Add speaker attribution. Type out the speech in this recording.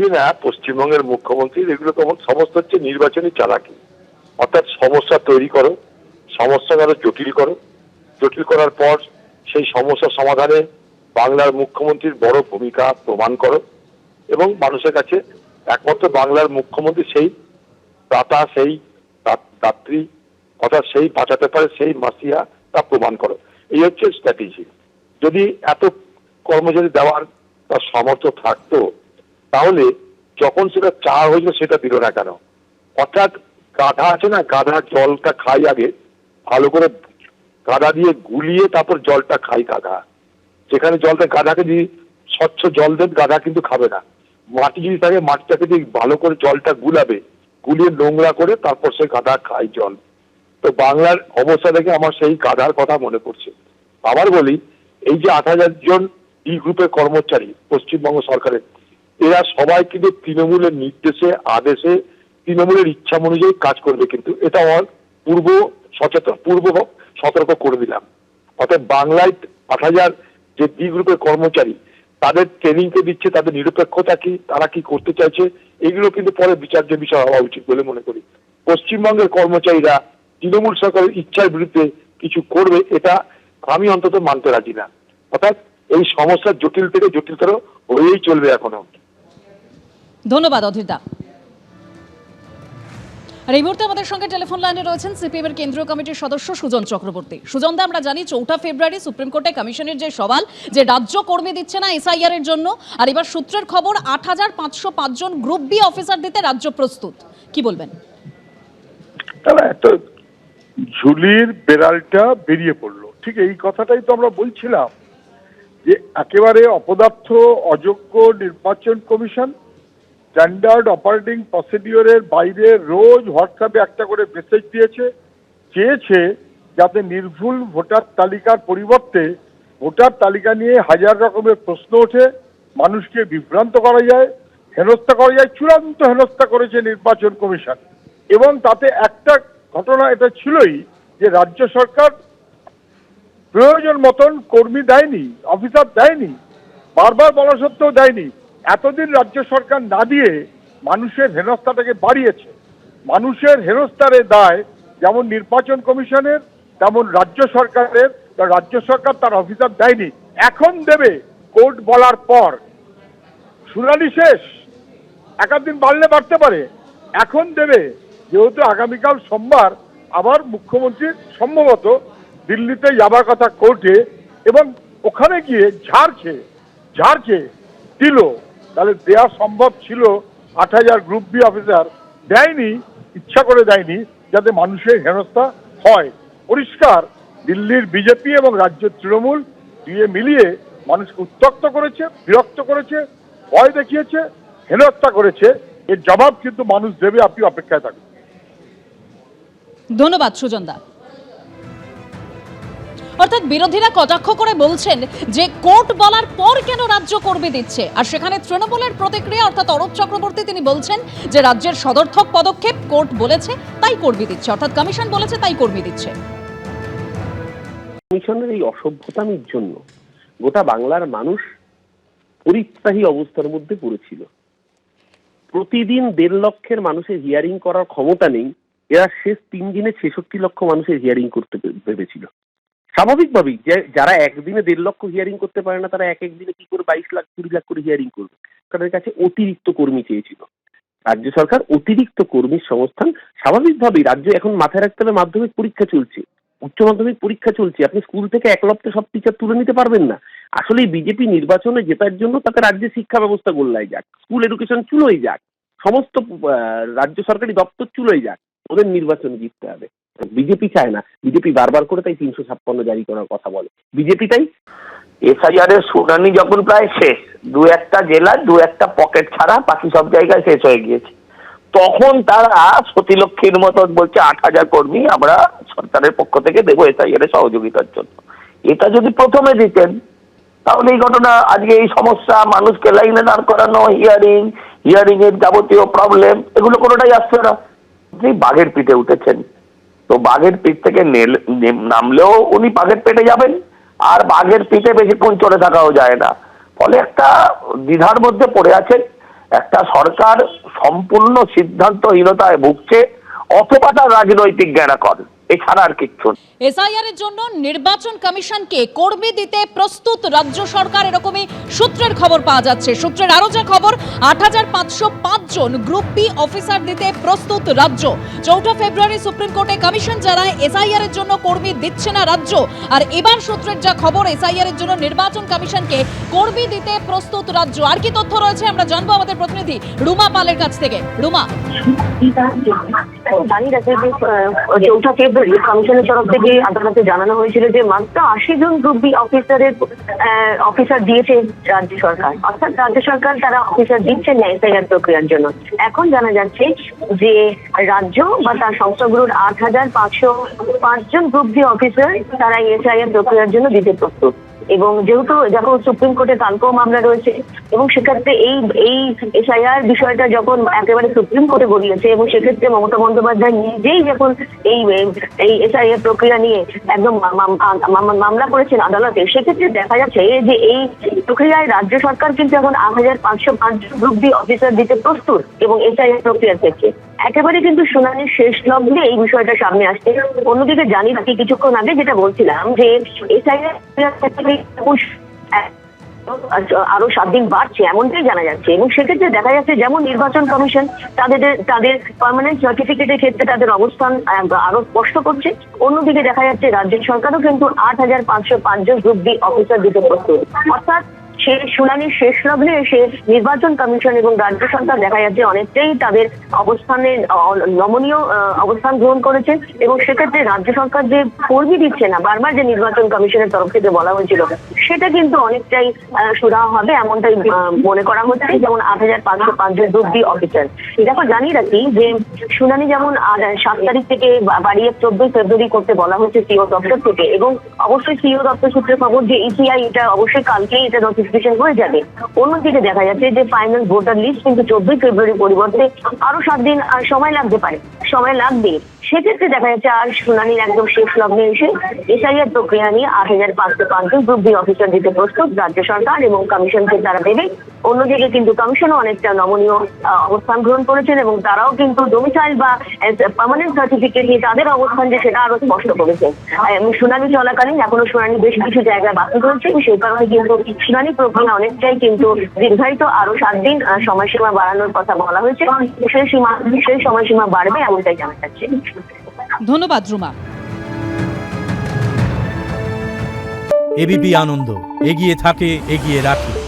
Speaker 1: কিছুই না, পশ্চিমবঙ্গের মুখ্যমন্ত্রী, এগুলো তো সমস্ত হচ্ছে নির্বাচনী চালাকি। অর্থাৎ সমস্যা তৈরি করো, সমস্যা আরও জটিল করো। জটিল করার পর সেই সমস্যা সমাধানে বাংলার মুখ্যমন্ত্রীর বড় ভূমিকা প্রমাণ করো এবং মানুষের কাছে একমাত্র বাংলার মুখ্যমন্ত্রী সেই দাতা, সেই দাত্রী, অর্থাৎ সেই বাঁচাতে পারে সেই মাসিয়া তা প্রমাণ করো। এই হচ্ছে স্ট্র্যাটেজি যদি এত কর্মচারী দেওয়ার তার সামর্থ্য থাকতো তাহলে যখন সেটা চা হয়েছিল সেটা দিল না কেন? অর্থাৎ গাধা আছে না, গাধা জলটা খাই আগে, ভালো করে গাধা দিয়ে গুলিয়ে তারপর জলটা খাই গাধা। যেখানে জলটা গাধাকে যদি স্বচ্ছ জল দেন, গাধা কিন্তু খাবে না। মাটি যদি থাকে, মাটিটাকে দিয়ে ভালো করে জলটা গুলাবে, গুলিয়ে নোংরা করে তারপর সে গাধা খায় জল। তো বাংলার অবস্থা দেখে আমার সেই গাধার কথা মনে পড়ছে। আবার বলি, এই যে আট হাজার জন ই গ্রুপের কর্মচারী পশ্চিমবঙ্গ সরকারের এরা সবাই কিন্তু তৃণমূলের নির্দেশে, আদেশে তৃণমূলের ইচ্ছা অনুযায়ী কাজ করবে কিন্তু এটা আমার পূর্ব সচেতন, পূর্ব সতর্ক করে দিলাম। অর্থাৎ বাংলায় আট হাজার যে ডি গ্রুপের কর্মচারী, তাদের ট্রেনিংকে দিচ্ছে, তাদের নিরপেক্ষতা কি, তারা কি করতে চাইছে, এগুলো কিন্তু পরে বিচার্য বিষয় হওয়া উচিত বলে মনে করি। পশ্চিমবঙ্গের কর্মচারীরা তৃণমূল সরকারের ইচ্ছার বিরুদ্ধে কিছু করবে, এটা আমি অন্তত মানতে রাজি না। অর্থাৎ এই সমস্যার জটিল থেকে জটিলতর হয়েই চলবে এখনও।
Speaker 2: ধন্যবাদ, অধীরদা। আর এই মুহূর্তে আমাদের সঙ্গে টেলিফোন লাইনে রয়েছেন সিপিএম এর কেন্দ্রীয় কমিটির সদস্য সুজন চক্রবর্তী। সুজন দা আমরা জানি চৌঠা ফেব্রুয়ারি সুপ্রিম কোর্টে কমিশনের যে সওয়াল, যে রাজ্য কর্মী দিচ্ছে না এসআইআর এর জন্য, আর এবার সূত্রের খবর আট হাজার পাঁচশো পাঁচজন গ্রুপ বি অফিসার দিতে রাজ্য প্রস্তুত। কি বলবেন?
Speaker 3: ঝুলির বেড়ালটা বেরিয়ে পড়ল। ঠিক এই কথাটাই তো আমরা বলছিলাম যে একেবারে অপদার্থ, অযোগ্য নির্বাচন কমিশন স্ট্যান্ডার্ড অপারেটিং প্রসিডিওরের বাইরে রোজ হোয়াটসঅ্যাপে একটা করে মেসেজ দিয়েছে, চেয়েছে যাতে নির্ভুল ভোটার তালিকার পরিবর্তে ভোটার তালিকা নিয়ে হাজার রকমের প্রশ্ন ওঠে, মানুষকে বিভ্রান্ত করা যায়, হেনস্থা করা যায়, চূড়ান্ত হেনস্থা করেছে নির্বাচন কমিশন। এবং তাতে একটা ঘটনা এটা ছিলই যে রাজ্য সরকার প্রয়োজন মতন কর্মী দেয়নি, অফিসার দেয়নি, বারবার বলা সত্ত্বেও দেয়নি। এতদিন রাজ্য সরকার না দিয়ে মানুষের হেনস্থাটাকে বাড়িয়েছে। মানুষের হেনস্থারে দায় যেমন নির্বাচন কমিশনের, তেমন রাজ্য সরকারের রাজ্য সরকার তার অফিসার দেয়নি। এখন দেবে কোর্ট বলার পর। শুনানি শেষ। একাধ দিন বাড়লে বাড়তে পারে। এখন দেবে। যেহেতু আগামীকাল সোমবার আবার মুখ্যমন্ত্রী সম্ভবত দিল্লিতে যাবার কথা কোর্টে এবং ওখানে গিয়ে ঝাড়ছে ঝাড়ছে, দিল। তাহলে দেওয়া সম্ভব ছিল আট হাজার গ্রুপ বি অফিসার দেয়নি, ইচ্ছা করে দেয়নি যাতে মানুষের হেনস্থা হয়। পরিষ্কার, দিল্লির বিজেপি এবং রাজ্য তৃণমূল দিয়ে মিলিয়ে মানুষকে উত্তক্ত করেছে, বিরক্ত করেছে, ভয় দেখিয়েছে, হেনস্থা করেছে। এর জবাব কিন্তু মানুষ দেবে আপনি অপেক্ষায় থাকুন।
Speaker 2: ধন্যবাদ সুজন দা। অর্থাৎ বিরোধীরা কটাক্ষ করে বলছেন যে কোর্ট বলার পর কেন রাজ্য কর্মী দিচ্ছে। আর সেখানে তৃণমূলের প্রতিক্রিয়া অর্থাৎ অরূপ চক্রবর্তী তিনি বলছেন যে রাজ্যের সদর্থক পদক্ষেপ কোর্ট বলেছে, তাই কর্মী দিচ্ছে। অর্থাৎ কমিশন বলেছে, তাই কর্মী দিচ্ছে।
Speaker 4: কমিশনের এই অসভ্যতামির জন্য গোটা বাংলার মানুষ পরিত্রাহী অবস্থার মধ্যে পড়েছিল প্রতিদিন দেড় লক্ষের মানুষের হিয়ারিং করার ক্ষমতা নেই। এরা শেষ তিন দিনে ছেষট্টি লক্ষ মানুষের হিয়ারিং করতে ভেবেছিল। স্বাভাবিকভাবেই যে যারা একদিনে দেড় লক্ষ হিয়ারিং করতে পারে না, তারা এক এক দিনে কি করে বাইশ লাখ, কুড়ি লাখ করে হিয়ারিং করবে? তাদের কাছে অতিরিক্ত কর্মী চেয়েছিল। রাজ্য সরকার অতিরিক্ত কর্মীর সংস্থান স্বাভাবিকভাবেই রাজ্য এখন মাথায় রাখতে হবে মাধ্যমিক পরীক্ষা চলছে। উচ্চ মাধ্যমিক পরীক্ষা চলছে। আপনি স্কুল থেকে এক লপ্তে সব টিচার তুলে নিতে পারবেন না। আসলে বিজেপি নির্বাচনে জেতার জন্য তাকে রাজ্যের শিক্ষা ব্যবস্থা গোল্লায় যাক, স্কুল এডুকেশন চুলোই যাক, সমস্ত রাজ্য সরকারি দপ্তর চুলোই যাক, ওদের নির্বাচন জিততে হবে। বিজেপি চায় না। বিজেপি বারবার করে তাই তিনশো ছাপ্পান্ন জারি করার কথা বলে। বিজেপি তাই?
Speaker 5: এসআইআর এর শুনানি যখন প্রায় শেষ, দু একটা জেলা, দু একটা পকেট ছাড়া বাকি সব জায়গায় শেষ হয়ে গিয়েছে। তখন তারা সতীলক্ষ্মীর মতো বলছে, আট হাজার কর্মী আমরা সরকারের পক্ষ থেকে দেবো এসআইআর এর সহযোগিতার জন্য। এটা যদি প্রথমে দিতেন, তাহলে এই ঘটনা, আজকে এই সমস্যা, মানুষকে লাইনে দাঁড় করানো হিয়ারিং হিয়ারিং এর যাবতীয় প্রবলেম এগুলো কোনোটাই আসছে না। আপনি বাঘের পিঠে উঠেছেন। তো বাঘের পিঠ থেকে নামলেও উনি বাঘের পেটে যাবেন, আর বাঘের পিঠে বেশিক্ষণ চড়ে থাকাও যায় না। ফলে একটা দ্বিধার মধ্যে পড়ে আছে একটা সরকার সম্পূর্ণ সিদ্ধান্তহীনতায় ভুগছে, অথবা তার রাজনৈতিক জ্ঞানাকর। এছাড়া আর কিচ্ছু।
Speaker 2: এসআইআর এর জন্য নির্বাচন কমিশনকে কর্মী দিতে প্রস্তুত রাজ্য সরকার এরকমই সূত্রের খবর পাওয়া যাচ্ছে। সূত্রের আরও যা খবর আট হাজার পাঁচশো পাঁচ জন গ্রুপ বি অফিসার দিতে প্রস্তুত রাজ্য। চৌঠা ফেব্রুয়ারি সুপ্রিম কোর্টে কমিশন জানায় এসআইআর এর জন্য কর্মী দিচ্ছে না রাজ্য। আর এবার সূত্রের যা খবর এসআইআর এর জন্য নির্বাচন কমিশনকে কর্মী দিতে প্রস্তুত রাজ্য। আর কি তথ্য রয়েছে আমরা জানব আমাদের প্রতিনিধি রুমা পালের কাছ থেকে। রুমা।
Speaker 6: জানি রাখে যে চৌঠা ফেব্রুয়ারি কমিশনের তরফ থেকে আদালতে জানানো হয়েছিল যে, মাত্র আশি জন গ্রুপ বি অফিসারের অফিসার দিয়েছে রাজ্য সরকার। অর্থাৎ রাজ্য সরকার তারা অফিসার দিচ্ছেন না এসআইআর প্রক্রিয়ার জন্য। এখন জানা যাচ্ছে যে, রাজ্য বা তার সংস্থাগুলোর আট হাজার পাঁচশো পাঁচজন গ্রুপ বি অফিসার তারা এসআইআর প্রক্রিয়ার জন্য দিতে প্রস্তুত। এবং যেহেতু যখন সুপ্রিম কোর্টে তালকো মামলা রয়েছে, এবং সেক্ষেত্রে এই এই এসআইআর বিষয়টা যখন একেবারে সুপ্রিম কোর্টে গড়িয়েছে, এবং সেক্ষেত্রে মমতা বন্দ্যোপাধ্যায় নিজেই যখন এই এই এসআইআর প্রক্রিয়া নিয়ে একদম মামলা করেছেন আদালতে, সেক্ষেত্রে দেখা যাচ্ছে যে এই প্রক্রিয়ায় রাজ্য সরকার কিন্তু এখন আট হাজার পাঁচশো পাঁচ গ্রুপ ডি অফিসার দিতে প্রস্তুত এবং এসআইআর প্রক্রিয়ার ক্ষেত্রে একেবারে কিন্তু শুনানির শেষ লগ্নে এই বিষয়টা সামনে আসছে। অন্যদিকে জানি নাকি কিছুক্ষণ আগে যেটা বলছিলাম যে এসআইআর আরও সাত দিন বাড়ছে, এমনটাই জানা যাচ্ছে। এবং সেক্ষেত্রে দেখা যাচ্ছে যেমন নির্বাচন কমিশন তাদের তাদের পার্মানেন্ট সার্টিফিকেটের ক্ষেত্রে তাদের অবস্থান আরও স্পষ্ট করছে। অন্যদিকে দেখা যাচ্ছে রাজ্য সরকারও কিন্তু আট হাজার পাঁচশো পাঁচজন গ্রুপ বি অফিসার দিতে প্রস্তুত। অর্থাৎ সে শুনানির শেষ লগ্নে এসে নির্বাচন কমিশন এবং রাজ্য সরকার দেখা যাচ্ছে অনেকটাই তাদের অবস্থানে নমনীয় অবস্থান গ্রহণ করেছে এবং সেক্ষেত্রে রাজ্য সরকার যে কর্মী দিচ্ছে না, বারবার যে নির্বাচন কমিশনের তরফ থেকে বলা হয়েছিল, সেটা কিন্তু অনেকটাই সুরাহা হবে এমনটাই মনে করা হচ্ছে। যেমন আট হাজার পাঁচশো পাঁচজন ডি অফিসার দেখো জানি রাখি যে শুনানি যেমন সাত তারিখ থেকে বাড়িয়ে চোদ্দই ফেব্রুয়ারি করতে বলা হয়েছে সিও দপ্তর থেকে এবং অবশ্যই সিও দপ্তর সূত্রে খবর যে ইসিআই এটা অবশ্যই কালকেই এটা নোটিফিকেশন হয়ে যাবে। অন্যদিকে দেখা যাচ্ছে যে ফাইনাল ভোটার লিস্ট কিন্তু চোদ্দই ফেব্রুয়ারি পরিবর্তে আরও সাত দিন আহ, সময় লাগতে পারে। সময় লাগবে। সেক্ষেত্রে দেখা যাচ্ছে আর শুনানির একদম শেষ লগ্নে এসে এসআইআর প্রক্রিয়া নিয়ে আট হাজার পাঁচশো পাঁচজন গ্রুপ বি অফিসার দিতে প্রস্তুত রাজ্য সরকার এবং কমিশনকে তারা দেবে। অন্যদিকে কিন্তু কমিশনও অনেকটা নমনীয় অবস্থান গ্রহণ করেছেন এবং তারাও কিন্তু ডোমিসাইল বা পার্মানেন্ট সার্টিফিকেট নিয়ে তাদের অবস্থান যে সেটা আরও স্পষ্ট করেছে। শুনানি চলাকালীন এখনও শুনানি বেশ কিছু জায়গায় বাকি রয়েছে সেই কারণে কিন্তু শুনানি প্রক্রিয়া অনেকটাই কিন্তু দীর্ঘায়িত। আরও সাত দিন সময়সীমা বাড়ানোর কথা বলা হয়েছে সেই সীমা সেই সময়সীমা বাড়বে এমনটাই জানা যাচ্ছে।
Speaker 2: ধন্যবাদ রুমা।
Speaker 7: এবিপি আনন্দ এগিয়ে থাকে এগিয়ে রাখে।